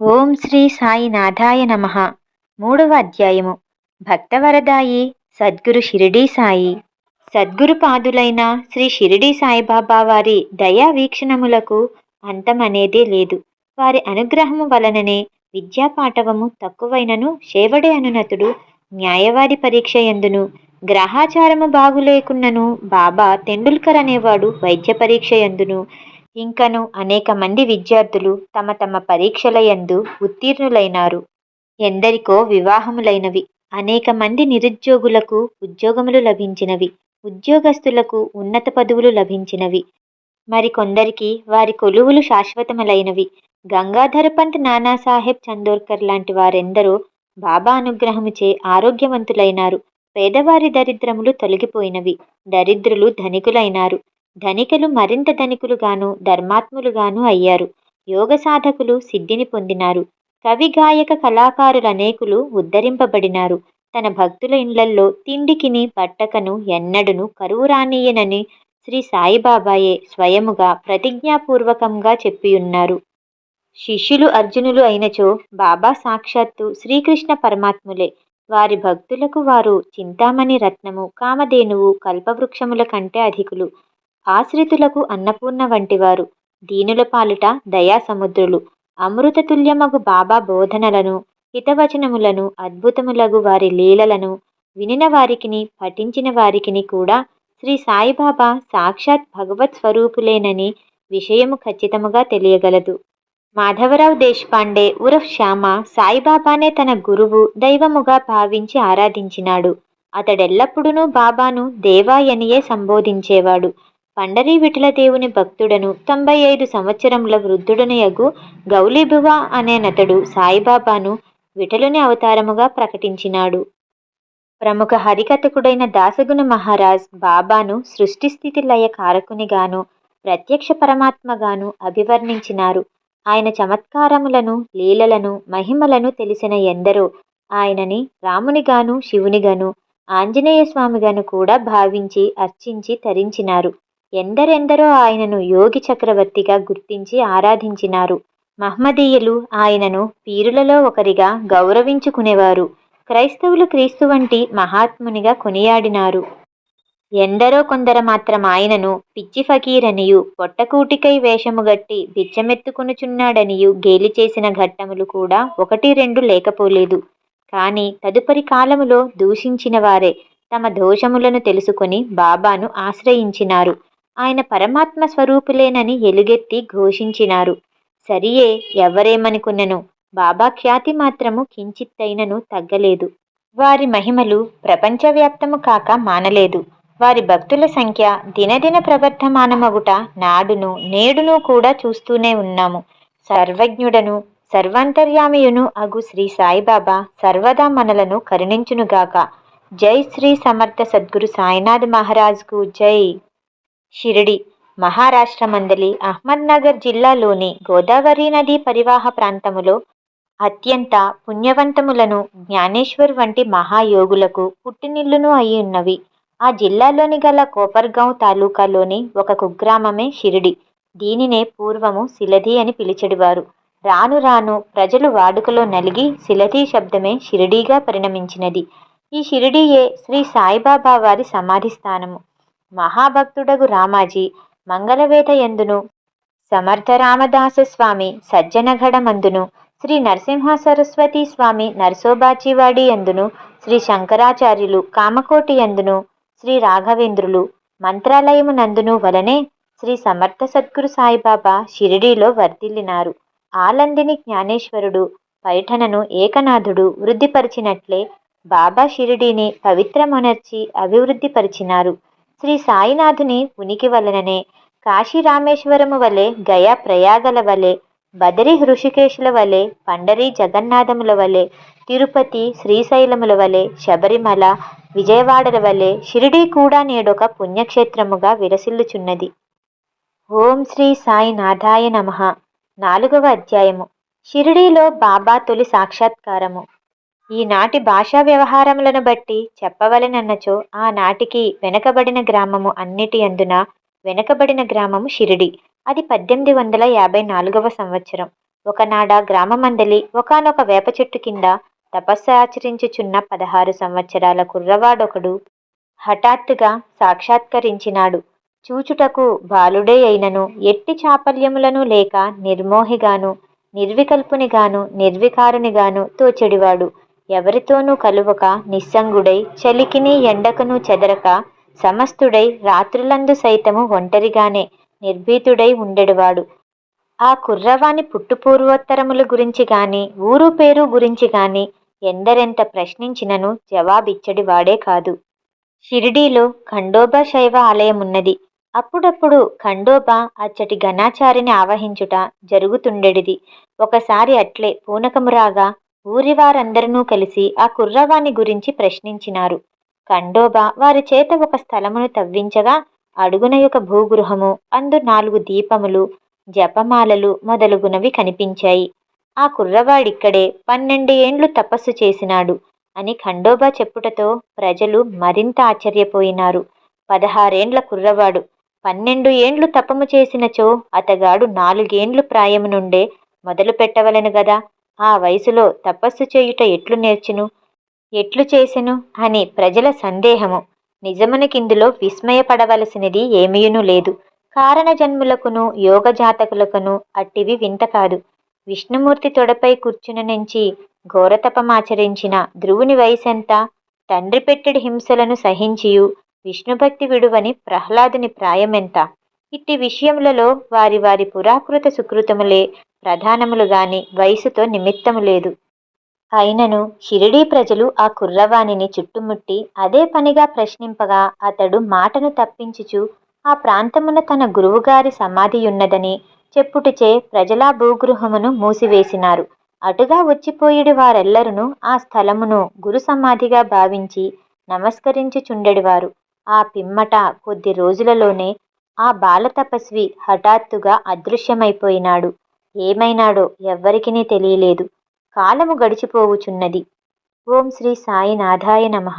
ఓం శ్రీ సాయినాథాయ నమ. మూడవ అధ్యాయము. భక్తవరదాయి సద్గురు షిరిడీ సాయి. సద్గురు పాదులైన శ్రీ షిరిడీ సాయిబాబా వారి దయా వీక్షణములకు అంతమనేదే లేదు. వారి అనుగ్రహము వలననే విద్యాపాఠవము తక్కువైనను శేవడే అనునతుడు న్యాయవాది పరీక్ష ఎందును గ్రహాచారము బాగులేకున్నను బాబా తెండూల్కర్ అనేవాడు వైద్య పరీక్ష ఎందును ఇంకను అనేక మంది విద్యార్థులు తమ తమ పరీక్షల యందు ఉత్తీర్ణులైనారు. ఎందరికో వివాహములైనవి. అనేక మంది నిరుద్యోగులకు ఉద్యోగములు లభించినవి. ఉద్యోగస్తులకు ఉన్నత పదవులు లభించినవి. మరికొందరికి వారి కొలువులు శాశ్వతములైనవి. గంగాధర పంత్ నానాసాహెబ్ చందోర్కర్ లాంటి వారెందరో బాబా అనుగ్రహముచే ఆరోగ్యవంతులైనారు. పేదవారి దరిద్రములు తొలగిపోయినవి. దరిద్రులు ధనికులైనారు. ధనికులు మరింత ధనికులుగాను ధర్మాత్ములుగాను అయ్యారు. యోగ సాధకులు సిద్ధిని పొందినారు. కవి గాయక కళాకారులు అనేకులు ఉద్ధరింపబడినారు. తన భక్తుల ఇండ్లల్లో తిండికిని బట్టకను ఎన్నడును కరువు రానీయనని శ్రీ సాయిబాబాయే స్వయముగా ప్రతిజ్ఞాపూర్వకంగా చెప్పియున్నారు. శిష్యులు అర్జునులు అయినచో బాబా సాక్షాత్తు శ్రీకృష్ణ పరమాత్ములే. వారి భక్తులకు వారు చింతామణి రత్నము కామధేనువు కల్పవృక్షముల కంటే అధికులు. ఆశ్రితులకు అన్నపూర్ణ వంటివారు దీనుల పాలిట దయా సముద్రులు అమృతతుల్యమగు బాబా బోధనలను హితవచనములను అద్భుతములగు వారి లీలలను వినిన వారికిని పఠించిన వారికిని కూడా శ్రీ సాయిబాబా సాక్షాత్ భగవత్ స్వరూపులేనని విషయము ఖచ్చితముగా తెలియగలదు. మాధవరావు దేశపాండే ఉరఫ్ శ్యామ సాయిబాబానే తన గురువు దైవముగా భావించి ఆరాధించినాడు. అతడెల్లప్పుడూ బాబాను దేవాయనియే సంబోధించేవాడు. పండరీ విఠల దేవుని భక్తుడను తొంభై ఐదు సంవత్సరముల వృద్ధుడనయగు గౌలీభువ అనే నతడు సాయిబాబాను విఠలుని అవతారముగా ప్రకటించినాడు. ప్రముఖ హరికథకుడైన దాసగుణ మహారాజ్ బాబాను సృష్టి స్థితి లయ కారకునిగాను ప్రత్యక్ష పరమాత్మగాను అభివర్ణించినారు. ఆయన చమత్కారములను లీలలను మహిమలను తెలిసిన ఎందరో ఆయనని రామునిగాను శివునిగాను ఆంజనేయ స్వామిగాను కూడా భావించి అర్చించి తరించినారు. ఎందరెందరో ఆయనను యోగి చక్రవర్తిగా గుర్తించి ఆరాధించినారు. మహ్మదీయులు ఆయనను పీరులలో ఒకరిగా గౌరవించుకునేవారు. క్రైస్తవులు క్రీస్తు వంటి మహాత్మునిగా కొనియాడినారు. ఎందరో కొందరు మాత్రం ఆయనను పిచ్చి ఫకీరనియు పొట్టకూటికై వేషము గట్టి బిచ్చమెత్తుకునుచున్నాడనియు గేలి చేసిన ఘట్టములు కూడా ఒకటి రెండు లేకపోలేదు. కానీ తదుపరి కాలములో దూషించిన వారే తమ దోషములను తెలుసుకొని బాబాను ఆశ్రయించినారు. ఆయన పరమాత్మ స్వరూపులేనని ఎలుగెత్తి ఘోషించినారు. సరియే ఎవరేమనుకున్నను? బాబా ఖ్యాతి మాత్రము కించిత్తైనను తగ్గలేదు. వారి మహిమలు ప్రపంచవ్యాప్తము కాక మానలేదు. వారి భక్తుల సంఖ్య దినదిన ప్రవర్ధమానమగుట నాడును నేడును కూడా చూస్తూనే ఉన్నాము. సర్వజ్ఞుడను సర్వాంతర్యామియును అగు శ్రీ సాయిబాబా సర్వదా మనలను కరుణించునుగాక. జై శ్రీ సమర్థ సద్గురు సాయినాథ్ మహారాజ్కు జై. షిరిడి మహారాష్ట్ర మందలి అహ్మద్నగర్ జిల్లాలోని గోదావరి నదీ పరివాహ ప్రాంతములో అత్యంత పుణ్యవంతములను జ్ఞానేశ్వర్ వంటి మహాయోగులకు పుట్టినిల్లును అయి ఉన్నవి. ఆ జిల్లాలోని గల కోపర్గాం తాలూకాలోని ఒక కుగ్రామమే షిరిడి. దీనినే పూర్వము శిలధి అని పిలిచెడివారు. రాను రాను ప్రజలు వాడుకలో నలిగి శిలధి శబ్దమే షిరిడీగా పరిణమించినది. ఈ షిరిడీయే శ్రీ సాయిబాబా వారి సమాధి స్థానము మహాభక్తుడగు రామాజీ మంగళవేద ఎందును. సమర్థ రామదాస స్వామి సజ్జనగఢమందును శ్రీ నరసింహ సరస్వతి స్వామి నరసోబాచివాడి ఎందును. శ్రీ శంకరాచార్యులు కామకోటి ఎందును. శ్రీ రాఘవేంద్రులు మంత్రాలయము నందును వలనే శ్రీ సమర్థ సద్గురు సాయిబాబా షిరిడీలో వర్ధిల్లినారు. ఆలందిని జ్ఞానేశ్వరుడు పైఠనను ఏకనాథుడు వృద్ధిపరిచినట్లే బాబా షిరిడీని పవిత్రమునర్చి అభివృద్ధిపరిచినారు. శ్రీ సాయినాథుని ఉనికి వలననే కాశీ రామేశ్వరము వలె గయా ప్రయాగల వలె బదరి హృషికేశుల వలె పండరి జగన్నాథముల వలె తిరుపతి శ్రీశైలముల వలె శబరిమల విజయవాడల వలె షిరిడీ కూడా నేడొక పుణ్యక్షేత్రముగా విరసిల్లుచున్నది. ఓం శ్రీ సాయి నాథాయ నమ. నాలుగవ అధ్యాయము. షిరిడీలో బాబా తొలి సాక్షాత్కారము. ఈనాటి భాషా వ్యవహారములను బట్టి చెప్పవలెనన్నచో ఆనాటికి వెనకబడిన గ్రామము అన్నిటి అందున వెనకబడిన గ్రామము షిరిడి. అది పద్దెనిమిది వందల యాభై నాలుగవ సంవత్సరం. ఒకనాడ గ్రామమందలి ఒకానొక వేప చెట్టు కింద తపస్సు ఆచరించుచున్న పదహారు సంవత్సరాల కుర్రవాడొకడు హఠాత్తుగా సాక్షాత్కరించినాడు. చూచుటకు బాలుడే అయినను ఎట్టి చాపల్యములను లేక నిర్మోహిగాను నిర్వికల్పునిగాను నిర్వికారునిగాను తోచెడివాడు. ఎవరితోనూ కలువక నిస్సంగుడై చలికిని ఎండకను చెదరక సమస్తుడై రాత్రులందు సైతము ఒంటరిగానే నిర్భీతుడై ఉండెడివాడు. ఆ కుర్రవాని పుట్టుపూర్వోత్తరముల గురించి గాని ఊరు పేరు గురించి గాని ఎందరెంత ప్రశ్నించినను జవాబిచ్చడివాడే కాదు. షిరిడీలో ఖండోబా శైవ ఆలయమున్నది. అప్పుడప్పుడు ఖండోబా అచ్చటి ఘనాచారిని ఆవహించుట జరుగుతుండెడిది. ఒకసారి అట్లే పూనకము ఊరివారందరినూ కలిసి ఆ కుర్రవాని గురించి ప్రశ్నించినారు. ఖండోబా వారి చేత ఒక స్థలమును తవ్వించగా అడుగున యొక్క భూగృహము అందు నాలుగు దీపములు జపమాలలు మొదలుగునవి కనిపించాయి. ఆ కుర్రవాడిక్కడే పన్నెండు ఏండ్లు తపస్సు చేసినాడు అని ఖండోబా చెప్పుటతో ప్రజలు మరింత ఆశ్చర్యపోయినారు. పదహారేండ్ల కుర్రవాడు పన్నెండు ఏండ్లు తపము చేసినచో అతగాడు నాలుగేండ్లు ప్రాయము నుండే మొదలు పెట్టవలెను గదా. ఆ వయసులో తపస్సు చేయుట ఎట్లు నేర్చును? ఎట్లు చేసెను? అని ప్రజల సందేహము. నిజమునకిందులో విస్మయపడవలసినది ఏమీయును లేదు. కారణ జన్ములకును యోగ జాతకులకును అట్టివి వింత కాదు. విష్ణుమూర్తి తొడపై కూర్చుని నుంచి ఘోరతపమాచరించిన ధ్రువుని వయసెంత? తండ్రి పెట్టెడి హింసలను సహించియు విష్ణుభక్తి విడువని ప్రహ్లాదుని ప్రాయమెంత? ఇట్టి విషయములలో వారి వారి పురాకృత సుకృతములే ప్రధానములు గాని వయసుతో నిమిత్తము లేదు. అయినను షిరిడీ ప్రజలు ఆ కుర్రవాణిని చుట్టుముట్టి అదే పనిగా ప్రశ్నింపగా అతడు మాటను తప్పించుచు ఆ ప్రాంతమున తన గురువుగారి సమాధియున్నదని చెప్పుటిచే ప్రజలా భూగృహమును మూసివేసినారు. అటుగా వచ్చిపోయిడి వారెల్లరును ఆ స్థలమును గురు సమాధిగా భావించి నమస్కరించుచుండెడివారు. ఆ పిమ్మట కొద్ది రోజులలోనే ఆ బాల తపస్వి హఠాత్తుగా అదృశ్యమైపోయినాడు. ఏమైనాడో ఎవ్వరికినే తెలియలేదు. కాలము గడిచిపోవుచున్నది. ఓం శ్రీ సాయినాథాయ నమః.